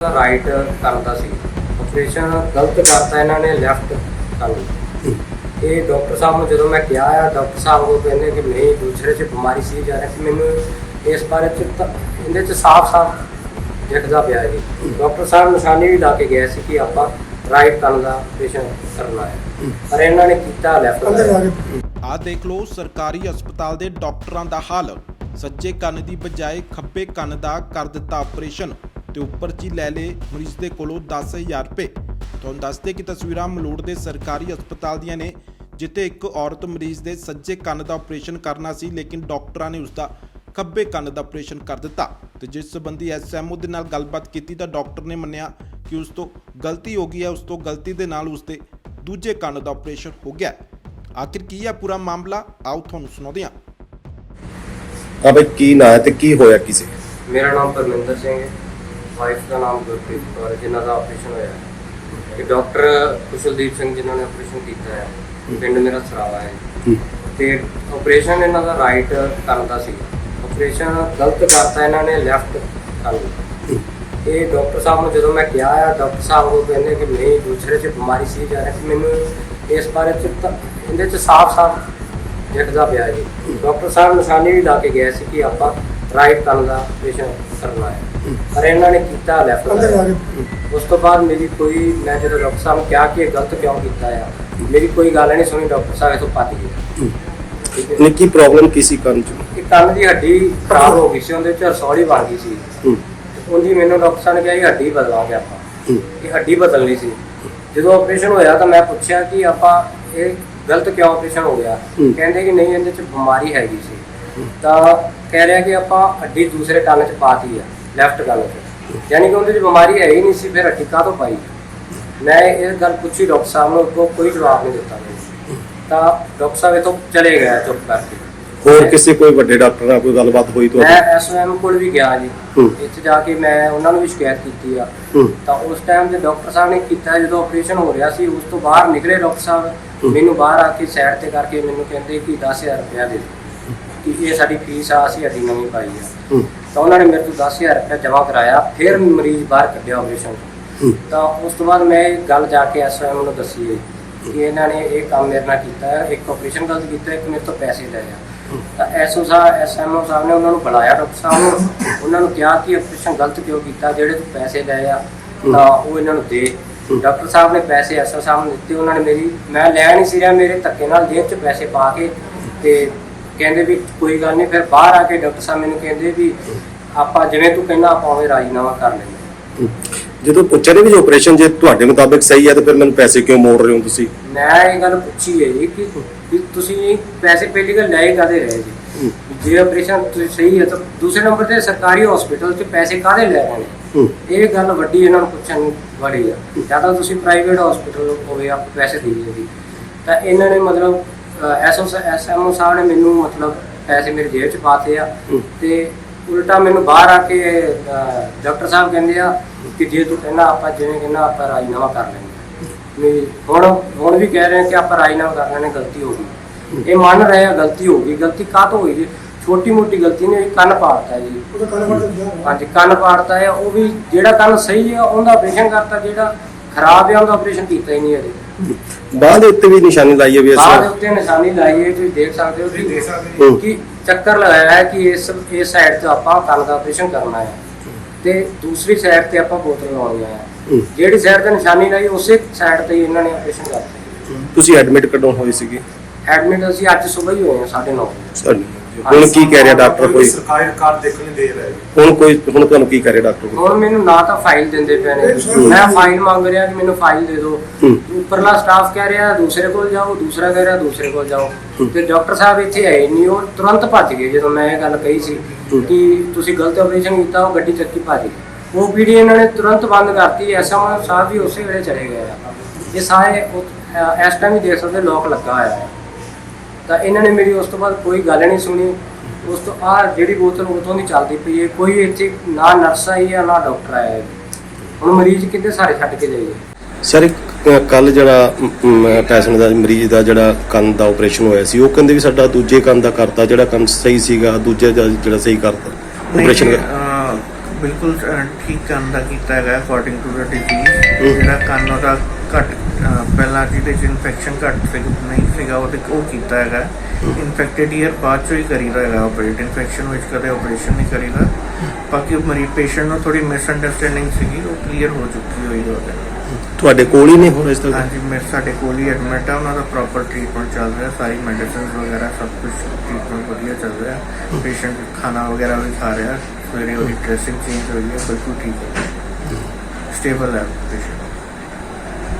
ਦਾ right ਕਰਦਾ ਸੀ। Operation ਗਲਤ ਕਰਤਾ ਇਹਨਾਂ ਨੇ ਲੈਫਟ ਕਰ ਲਈ ਇਹ ਡਾਕਟਰ ਸਾਹਿਬ ਨੂੰ ਜਦੋਂ ਮੈਂ ਕਿਹਾ ਆ ਡਾਕਟਰ ਸਾਹਿਬ ਉਹ ਕਹਿੰਦੇ ਕਿ ਨਹੀਂ ਦੂਸਰੇ 'ਚ ਬਿਮਾਰੀ ਸੀ ਜਾ ਰਹੀ ਸੀ। ਮੈਨੂੰ ਇਸ ਬਾਰੇ ਚ ਤਾਂ ਇਹਦੇ 'ਚ ਸਾਫ਼-ਸਾਫ਼ ਦਿਖਦਾ ਪਿਆ ਜੀ। ਡਾਕਟਰ ਸਾਹਿਬ ਨਿਸ਼ਾਨੀ ਵੀ ਲਾ ਕੇ ਗਏ ਸੀ ਕਿ ਆਪਾਂ ਰਾਈਟ ਕਰਨ ਦਾ ਆਪਰੇਸ਼ਨ ਕਰਨਾ ਹੈ। ਪਰ ਇਹਨਾਂ ਨੇ ਕੀਤਾ ਲੈਫਟ ਆ ਦੇਖ ਲਓ ਸਰਕਾਰੀ ਹਸਪਤਾਲ ਦੇ ਡਾਕਟਰਾਂ ਦਾ ਹਾਲ। ਸੱਜੇ ਕੰਨ ਦੀ ਬਜਾਏ ਖੱਬੇ ਕੰਨ ਦਾ ਕਰ ਦਿੱਤਾ ਆਪਰੇਸ਼ਨ ਤੇ ਉੱਪਰ 'ਚ ਹੀ ਲੈ ਲਏ ਮਰੀਜ਼ ਦੇ ਕੋਲੋਂ 10000 ਰੁਪਏ। ਤੁਹਾਨੂੰ ਦੱਸਦੇ ਕਿ ਤਸਵੀਰਾਂ ਮਲੋੜ ਦੇ ਸਰਕਾਰੀ ਹਸਪਤਾਲ ਦੀਆਂ ਨੇ ਜਿੱਥੇ ਇੱਕ ਔਰਤ ਮਰੀਜ਼ ਦੇ ਸੱਜੇ ਕੰਨ ਦਾ ਆਪਰੇਸ਼ਨ ਕਰਨਾ ਸੀ ਲੇਕਿਨ ਡਾਕਟਰਾਂ ਨੇ ਉਸ ਦਾ ਖੱਬੇ ਕੰਨ ਦਾ ਆਪਰੇਸ਼ਨ ਕਰ ਦਿੱਤਾ। ਤੇ ਜਿਸ ਸੰਬੰਧੀ ਐਸਐਮਓ ਦੇ ਨਾਲ ਗੱਲਬਾਤ ਕੀਤੀ ਤਾਂ ਡਾਕਟਰ ਨੇ ਮੰਨਿਆ ਕਿ ਉਸ ਤੋਂ ਗਲਤੀ ਹੋ ਗਈ ਹੈ ਉਸ ਤੋਂ ਗਲਤੀ ਦੇ ਨਾਲ ਉਸ ਦੇ ਦੂਜੇ ਕੰਨ ਦਾ ਆਪਰੇਸ਼ਨ ਹੋ ਗਿਆ। ਆਖਿਰ ਕੀ ਹੈ ਪੂਰਾ ਮਾਮਲਾ? ਆਓ ਤੁਹਾਨੂੰ ਸੁਣਾਉਂਦੇ ਹਾਂ। ਬਈ ਕੀ ਨਾਂ ਹੈ ਤੇ ਕੀ ਹੋਇਆ ਕਿਸੇ ਮੇਰਾ ਨਾਮ ਪਰਮਿੰਦਰ ਸਿੰਘ ਹੈ। ਵਾਈਫ ਦਾ ਨਾਮ ਗੁਰਪ੍ਰੀਤ ਕੌਰ ਹੈ, ਜਿਨ੍ਹਾਂ ਦਾ ਆਪਰੇਸ਼ਨ ਹੋਇਆ ਹੈ। ਇਹ ਡਾਕਟਰ ਕੁਸ਼ਲਦੀਪ ਸਿੰਘ ਜਿਨ੍ਹਾਂ ਨੇ ਆਪਰੇਸ਼ਨ ਕੀਤਾ ਹੈ ਪਿੰਡ ਮੇਰਾ ਸਰਾਵਾ ਹੈ। ਤੇ ਆਪਰੇਸ਼ਨ ਇਹਨਾਂ ਦਾ ਰਾਈਟ ਕਰਦਾ ਸੀ। ਆਪਰੇਸ਼ਨ ਗਲਤ ਕਰਤਾ ਇਹਨਾਂ ਨੇ ਲੈਫਟ ਕਰ ਲਈ ਇਹ ਡਾਕਟਰ ਸਾਹਿਬ ਨੂੰ ਜਦੋਂ ਮੈਂ ਕਿਹਾ ਆ ਡਾਕਟਰ ਸਾਹਿਬ ਉਹ ਕਹਿੰਦੇ ਕਿ ਨਹੀਂ ਦੂਸਰੇ 'ਚ ਬਿਮਾਰੀ ਸੀ ਜਾ ਰਹੀ ਮੈਨੂੰ ਇਸ ਬਾਰੇ ਚ ਤਾਂ ਇਹਦੇ 'ਚ ਸਾਫ਼-ਸਾਫ਼ ਦਿਖਦਾ ਪਿਆ ਜੀ। ਡਾਕਟਰ ਸਾਹਿਬ ਨਿਸ਼ਾਨੀ ਵੀ ਲਾ ਕੇ ਗਏ ਸੀ ਕਿ ਆਪਾਂ ਰਾਈਟ ਕਰਨ ਦਾ ਆਪਰੇਸ਼ਨ ਕਰਨਾ ਹੈ। ਪਰ ਇਹਨਾਂ ਨੇ ਕੀਤਾ ਲੈਫਟ ਉਸ ਤੋਂ ਬਾਅਦ ਮੇਰੀ ਕੋਈ ਮੈਂ ਜਦੋਂ ਡਾਕਟਰ ਸਾਹਿਬ ਨੂੰ ਕਿਹਾ ਕਿ ਇਹ ਗਲਤ ਕਿਉਂ ਕੀਤਾ ਆ ਮੇਰੀ ਕੋਈ ਗੱਲ ਨਹੀਂ ਸੁਣੀ ਡਾਕਟਰ ਸਾਹਿਬ ਇਥੋਂ ਭੱਜ ਗਏ। ਨੇ ਕੀ ਪ੍ਰੋਬਲਮ ਕੀ ਸੀ ਕੰਨ ਚ? ਕਿ ਕੰਨ ਦੀ ਹੱਡੀ ਖਰਾਬ ਹੋ ਗਈ ਸੀ ਉਹਦੇ ਚ ਰਸੌਲੀ ਬਣ ਗਈ ਸੀ। ਉਹਦੀ ਮੈਨੂੰ ਡਾਕਟਰ ਸਾਹਿਬ ਨੇ ਕਿਹਾ ਇਹ ਹੱਡੀ ਬਦਲਾਂਗੇ ਆਪਾਂ। ਇਹ ਹੱਡੀ ਬਦਲਣੀ ਸੀ। ਜਦੋਂ ਆਪਰੇਸ਼ਨ ਹੋਇਆ ਤਾਂ ਮੈਂ ਪੁੱਛਿਆ ਕਿ ਆਪਾਂ ਇਹ ਗਲਤ ਕਿਉਂ ਆਪਰੇਸ਼ਨ ਹੋ ਗਿਆ। ਕਹਿੰਦੇ ਕਿ ਨਹੀਂ ਇਹਦੇ ਚ ਬਿਮਾਰੀ ਹੈਗੀ ਸੀ। ਤਾਂ ਕਹਿ ਰਿਹਾ ਕਿ ਆਪਾਂ ਹੱਡੀ ਦੂਸਰੇ ਕੰਨ ਚ ਪਾਤੀ ਆ ਲੈਫਟ ਕੰਨ ਚ ਯਾਨੀ ਕਿ ਉਹਦੇ ਚ ਬਿਮਾਰੀ ਹੈ ਹੀ ਨਹੀਂ ਸੀ ਫਿਰ ਹੱਡੀ ਕਾਹਤੋਂ ਪਾਈ? ਮੈਂ ਇਹ ਗੱਲ ਪੁੱਛੀ ਡਾਕਟਰ ਸਾਹਿਬ ਨੂੰ ਉਹ ਕੋਈ ਜਵਾਬ ਨਹੀਂ ਦਿੱਤਾ ਤਾਂ ਡਾਕਟਰ ਸਾਹਿਬ ਇਥੋਂ ਚਲੇ ਗਏ ਚੁੱਪ ਕਰਕੇ। ਹੋਰ ਕਿਸੇ ਕੋਈ ਵੱਡੇ ਡਾਕਟਰ ਨਾਲ ਕੋਈ ਗੱਲਬਾਤ ਹੋਈ ਮੈਂ ਤੁਹਾਡੀ ਐਸਓਐਮ ਕੋਲ ਵੀ ਗਿਆ ਜੀ। ਇੱਥੇ ਜਾ ਕੇ ਮੈਂ ਉਹਨਾਂ ਨੂੰ ਵੀ ਸ਼ਿਕਾਇਤ ਕੀਤੀ ਆ। ਤਾਂ ਉਸ ਟਾਈਮ ਤੇ ਡਾਕਟਰ ਸਾਹਿਬ ਨੇ ਕੀਤਾ ਜਦੋਂ ਆਪਰੇਸ਼ਨ ਹੋ ਰਿਹਾ ਸੀ ਉਸ ਤੋਂ ਬਾਹਰ ਨਿਕਲੇ ਡਾਕਟਰ ਸਾਹਿਬ। ਮੈਨੂੰ ਬਾਹਰ ਆ ਕੇ ਸਾਈਡ ਤੇ ਕਰਕੇ ਮੈਨੂੰ ਕਹਿੰਦੇ ਕਿ 10000 ਰੁਪਇਆ ਦੇ ਦਿਓ। ਕਿ ਇਹ ਸਾਡੀ ਫੀਸ ਆ ਅਸੀਂ ਹੱਡੀ ਨਵੀਂ ਪਾਈ ਆ। ਹੂੰ, ਤਾਂ ਉਹਨਾਂ ਨੇ ਮੇਰੇ ਤੋਂ 10000 ਰੁਪਇਆ ਜਮ੍ਹਾਂ ਕਰਾਇਆ ਫਿਰ ਮਰੀਜ਼ ਬਾਹਰ ਕੱਢਿਆ ਆਪਰੇਸ਼ਨ ਹੂੰ, ਤਾਂ ਉਸ ਤੋਂ ਬਾਅਦ ਮੈਂ ਇਹ ਗੱਲ ਜਾ ਕੇ ਐਸਓਐਮ ਨੂੰ ਦੱਸੀ ਹੈ ਕਿ ਇਹਨਾਂ ਨੇ ਇਹ ਕੰਮ ਮੇਰੇ ਨਾਲ ਕੀਤਾ ਹੈ। ਇੱਕ ਆਪਰੇਸ਼ਨ ਗਲਤ ਕੀਤਾ ਇੱਕ ਮੇਰੇ ਤੋਂ ਪੈਸੇ ਲਏ ਆ। ਤਾਂ ਐਸਓ ਸਾਹਿਬ ਐਸਐਮਓ ਸਾਹਿਬ ਨੇ ਉਹਨਾਂ ਨੂੰ ਬੁਲਾਇਆ ਡਾਕਟਰ ਸਾਹਿਬ ਨੂੰ। ਉਹਨਾਂ ਨੂੰ ਕਿਹਾ ਕਿ ਆਪਰੇਸ਼ਨ ਗਲਤ ਕਿਉਂ ਕੀਤਾ ਜਿਹੜੇ ਤੂੰ ਪੈਸੇ ਲਏ ਆ ਤਾਂ ਉਹ ਇਹਨਾਂ ਨੂੰ ਦੇ। ਡਾਕਟਰ ਸਾਹਿਬ ਨੇ ਪੈਸੇ ਐਸਓ ਸਾਹਿਬ ਨੂੰ ਦਿੱਤੇ ਉਹਨਾਂ ਨੇ ਮੇਰੀ ਮੈਂ ਲੈ ਨਹੀਂ ਸੀ ਰਿਹਾ ਮੇਰੇ ਧੱਕੇ ਨਾਲ ਜੇਬ 'ਚ ਪੈਸੇ ਪਾ ਕੇ ਤੇ ਕਹਿੰਦੇ ਵੀ ਕੋਈ ਗੱਲ ਨਹੀਂ ਫਿਰ ਬਾਹਰ ਆ ਕੇ ਡਾਕਟਰ ਸਾਹਿਬ ਮੈਨੂੰ ਕਹਿੰਦੇ ਵੀ ਆਪਾਂ ਜਿਵੇਂ ਤੂੰ ਕਹਿੰਦਾ ਆਪਾਂ ਉਵੇਂ ਰਾਜੀਨਾਮਾ ਕਰ ਲੈਂਦੇ। ਜਦੋਂ ਪੁੱਛਿਆ ਨਹੀਂ ਵੀ ਆਪਰੇਸ਼ਨ ਜੇ ਤੁਹਾਡੇ ਮੁਤਾਬਿਕ ਸਹੀ ਹੈ ਤਾਂ ਫਿਰ ਮੈਨੂੰ ਪੈਸੇ ਕਿਉਂ ਮੋੜ ਰਹੇ ਹੋ ਤੁਸੀਂ? ਮੈਂ ਇਹ ਗੱਲ ਪੁੱਛੀ ਹੈ ਜੀ ਕਿ ਤੁਸੀਂ ਪੈਸੇ ਪਹਿਲੀ ਗੱਲ ਲੈ ਕਾਦੇ ਰਹੇ ਜੀ? ਜੇ ਆਪਰੇਸ਼ਨ ਤੁਸੀਂ ਸਹੀ ਹੈ ਤਾਂ ਦੂਸਰੇ ਨੰਬਰ ਤੇ ਸਰਕਾਰੀ ਹਸਪੀਟਲ 'ਚ ਪੈਸੇ ਕਾਦੇ ਲੈ ਰਹੇ ਨੇ? ਇਹ ਗੱਲ ਵੱਡੀ ਇਹਨਾਂ ਨੂੰ ਪੁੱਛਣ ਵਾਲੀ ਆ। ਜਾਂ ਤਾਂ ਤੁਸੀਂ ਪ੍ਰਾਈਵੇਟ ਹਸਪੀਟਲ ਹੋਵੇ ਆਪ ਪੈਸੇ ਦੇਈਏ ਜੀ। ਤਾਂ ਇਹਨਾਂ ਨੇ ਮਤਲਬ ਐਸਓ ਐਸਐਮਓ ਸਾਹਿਬ ਨੇ ਮੈਨੂੰ ਮਤਲਬ ਪੈਸੇ ਮੇਰੇ ਜੇਬ 'ਚ ਪਾਤੇ ਆ। ਤੇ ਉਲਟਾ ਮੈਨੂੰ ਬਾਹਰ ਆ ਕੇ ਡਾਕਟਰ ਸਾਹਿਬ ਕਹਿੰਦੇ ਆ ਕਿ ਜੇ ਤੂੰ ਕਹਿੰਦਾ ਆਪਾਂ ਜਿਵੇਂ ਕਹਿੰਦਾ ਆਪਾਂ ਰਾਜੀਨਾਮਾ ਕਰ ਲੈਂਦੇ ਹਾਂ। ਵੀ ਹੁਣ ਹੁਣ ਵੀ ਕਹਿ ਰਹੇ ਆ ਕਿ ਆਪਾਂ ਰਾਜੀਨਾਮਾ ਕਰ ਲੈਣੇ ਗਲਤੀ ਹੋ ਗਈ। ਇਹ ਮੰਨ ਰਹੇ ਆ ਗਲਤੀ ਹੋ ਗਈ। ਗਲਤੀ ਕਾਹਤੋਂ ਹੋਈ ਜੀ? ਛੋਟੀ ਮੋਟੀ ਗਲਤੀ ਨੇ ਕੰਨ ਪਾੜਤਾ ਜੀ। ਹਾਂਜੀ ਕੰਨ ਪਾੜਤਾ ਹੈ ਉਹ ਵੀ ਜਿਹੜਾ ਕੰਨ ਸਹੀ ਹੈ ਉਹਦਾ ਆਪਰੇਸ਼ਨ ਕਰਤਾ। ਜਿਹੜਾ ਖਰਾਬ ਹੈ ਉਹਦਾ ਆਪਰੇਸ਼ਨ ਕੀਤਾ ਹੀ ਨਹੀਂ ਅਜੇ। ਬਾਂਹ ਦੇ ਉੱਤੇ ਵੀ ਨਿਸ਼ਾਨੀ ਲਾਈ ਹੈ ਵੀ ਬਾਹਰ ਦੇ ਅਸਾਂ ਉੱਤੇ ਨਿਸ਼ਾਨੀ ਲਾਈ ਹੈ ਤੁਸੀਂ ਦੇਖ ਸਕਦੇ ਹੋ ਕਿ ਹੂੰ, ਕਿ ਚੱਕਰ ਲਗਾਇਆ ਹੈ ਕਿ ਇਸ ਇਸ ਸਾਈਡ ਤੇ ਆਪਾਂ ਕੰਨ ਦਾ ਆਪਰੇਸ਼ਨ ਕਰਨਾ ਹੈ। ਤੇ ਦੂਸਰੀ ਸਾਈਡ ਤੇ ਆਪਾਂ ਬੋਤਲ ਲਾਉਣੀ ਹੈ। ਹੂੰ। ਜਿਹੜੀ ਸਾਈਡ ਤੇ ਨਿਸ਼ਾਨੀ ਲਾਈ ਉਸੇ ਸਾਈਡ ਤੇ ਹੀ ਇਹਨਾਂ ਨੇ ਆਪਰੇਸ਼ਨ ਕਰਤਾ ਤੁਸੀਂ ਐਡਮਿਟ ਕਦੋਂ ਹੋਏ ਸੀਗੇ? ਐਡਮਿਟ ਅਸੀਂ ਅੱਜ ਸਵੇਰ ਹੀ ਹੋਏ ਹਾਂ 9:30 ਵਜੇ। ਸਾਡੇ ਹੁਣ ਕੀ ਕਹਿ ਰਿਹਾ ਡਾਕਟਰ ਕੋਈ? ਸਰਕਾਰੀ ਰਿਕਾਰਡ ਦੇਖਣ ਨਹੀਂ ਦੇ ਰਹੇ ਹੁਣ ਕੋਈ ਹੁਣ ਤੁਹਾਨੂੰ ਕੀ ਕਹਿ ਰਿਹਾ ਡਾਕਟਰ ਕੋਈ? ਹੁਣ ਮੈਨੂੰ ਨਾ ਤਾਂ ਫਾਈਲ ਦਿੰਦੇ ਪਏ ਨੇ। ਮੈਂ ਫਾਈਲ ਮੰਗ ਰਿਹਾ ਕਿ ਮੈਨੂੰ ਫਾਈਲ ਦੇ ਦਿਓ। ਉੱਪਰਲਾ ਸਟਾਫ ਕਹਿ ਰਿਹਾ ਦੂਸਰੇ ਕੋਲ ਜਾਓ ਦੂਸਰਾ ਕਹਿ ਰਿਹਾ ਦੂਸਰੇ ਕੋਲ ਜਾਓ। ਤੇ ਡਾਕਟਰ ਸਾਹਿਬ ਇੱਥੇ ਆਏ ਨਹੀਂ ਉਹ ਤੁਰੰਤ ਭੱਜ ਗਏ ਜਦੋਂ ਮੈਂ ਇਹ ਗੱਲ ਕਹੀ ਸੀ ਕਿ ਤੁਸੀਂ ਗਲਤ ਆਪਰੇਸ਼ਨ ਕੀਤਾ ਉਹ ਗੱਡੀ ਚੱਕੀ ਭੱਜ ਗਈ ਉਹ ਪੀੜੀ ਇਹਨਾਂ ਨੇ ਤੁਰੰਤ ਬੰਦ ਕਰਤੀ ਐਸਐਮ ਸਾਹਿਬ ਵੀ ਉਸੇ ਵੇਲੇ ਚਲੇ ਗਏ ਆ। ਇਹ ਸਾਰੇ ਇਸ ਟਾਈਮ ਵੀ ਦੇਖ ਸਕਦੇ ਲੋਕ ਲੱਗਾ ਹੋਇਆ ਹੈ। ਤਾਂ ਇਹਨਾਂ ਨੇ ਮੇਰੀ ਉਸ ਤੋਂ ਬਾਅਦ ਕੋਈ ਗੱਲ ਨਹੀਂ ਸੁਣੀ। ਉਸ ਤੋਂ ਆ ਜਿਹੜੀ ਬੋਤਲ ਉਤੋਂ ਦੀ ਚੱਲਦੀ ਪਈ ਹੈ ਕੋਈ ਇੱਥੇ ਨਾ ਨਰਸ ਆਈ ਹੈ ਨਾ ਡਾਕਟਰ ਆਇਆ ਹੈ। ਹੁਣ ਮਰੀਜ਼ ਕਿੱਥੇ ਸਾਰੇ ਛੱਡ ਕੇ ਜਾਈਏ? ਸਰ ਕੱਲ ਜਿਹੜਾ ਪੈਸਨ ਦਾ ਮਰੀਜ਼ ਦਾ ਜਿਹੜਾ ਕੰਨ ਦਾ ਆਪਰੇਸ਼ਨ ਹੋਇਆ ਸੀ ਉਹ ਕਹਿੰਦੇ ਵੀ ਸਾਡਾ ਦੂਜੇ ਕੰਨ ਦਾ ਕਰਤਾ ਜਿਹੜਾ ਕੰਨ ਸਹੀ ਸੀਗਾ ਦੂਜੇ ਦਾ ਜਿਹੜਾ ਸਹੀ ਕਰਤਾ। ਆਪਰੇਸ਼ਨ ਬਿਲਕੁਲ ਠੀਕ ਕਰਨ ਦਾ ਕੀਤਾ ਹੈਗਾ ਅਕੋਰਡਿੰਗ ਟੂ ਦਾ ਡਿਜ਼ੀਜ਼ ਜਿਹੜਾ ਕੰਨ ਉਹਦਾ ਘੱਟ ਪਹਿਲਾਂ ਜਿਹਦੇ ਚ ਇਨਫੈਕਸ਼ਨ ਘੱਟ ਸੀ ਨਹੀਂ ਸੀਗਾ ਉਹਦੇ ਉਹ ਕੀਤਾ ਹੈਗਾ। ਇਨਫੈਕਟਡ ਈਅਰ ਬਾਅਦ ਚੋਂ ਹੀ ਕਰੀਦਾ ਹੈਗਾ ਆਪਰੇਟ ਇਨਫੈਕਸ਼ਨ ਵਿੱਚ ਕਦੇ ਆਪਰੇਸ਼ਨ ਨਹੀਂ ਕਰੀਦਾ। ਬਾਕੀ ਉਹ ਮਰੀਜ਼ ਪੇਸ਼ੈਂਟ ਨੂੰ ਥੋੜੀ ਮਿਸਅੰਡਰਸਟੈਂਡਿੰਗ ਸੀਗੀ ਉਹ ਕਲੀਅਰ ਹੋ ਚੁੱਕੀ ਹੋਈ ਨਾਲ। ਤੁਹਾਡੇ ਕੋਲ ਹੀ ਨੇ ਹੁਣ ਇਸ ਤੱਕ ਹਾਂਜੀ ਮੇਰੇ ਸਾਡੇ ਕੋਲ ਹੀ ਐਡਮਿਟ ਆ ਉਹਨਾਂ ਦਾ ਪ੍ਰੋਪਰ ਟ੍ਰੀਟਮੈਂਟ ਚੱਲ ਰਿਹਾ ਸਾਰੀ ਮੈਡੀਸਿਨਸ ਵਗੈਰਾ ਸਭ ਕੁਝ ਟ੍ਰੀਟਮੈਂਟ ਵਧੀਆ ਚੱਲ ਰਿਹਾ। ਪੇਸ਼ੈਂਟ ਖਾਣਾ ਵਗੈਰਾ ਵੀ ਖਾ ਰਿਹਾ। ਸਵੇਰੇ ਉਹਦੀ ਡਰੈਸਿੰਗ ਚੇਂਜ ਹੋਈ ਹੈ ਬਿਲਕੁਲ ਠੀਕ ਹੈ ਸਟੇਬਲ ਹੈ ਪੇਸ਼ੈਂਟ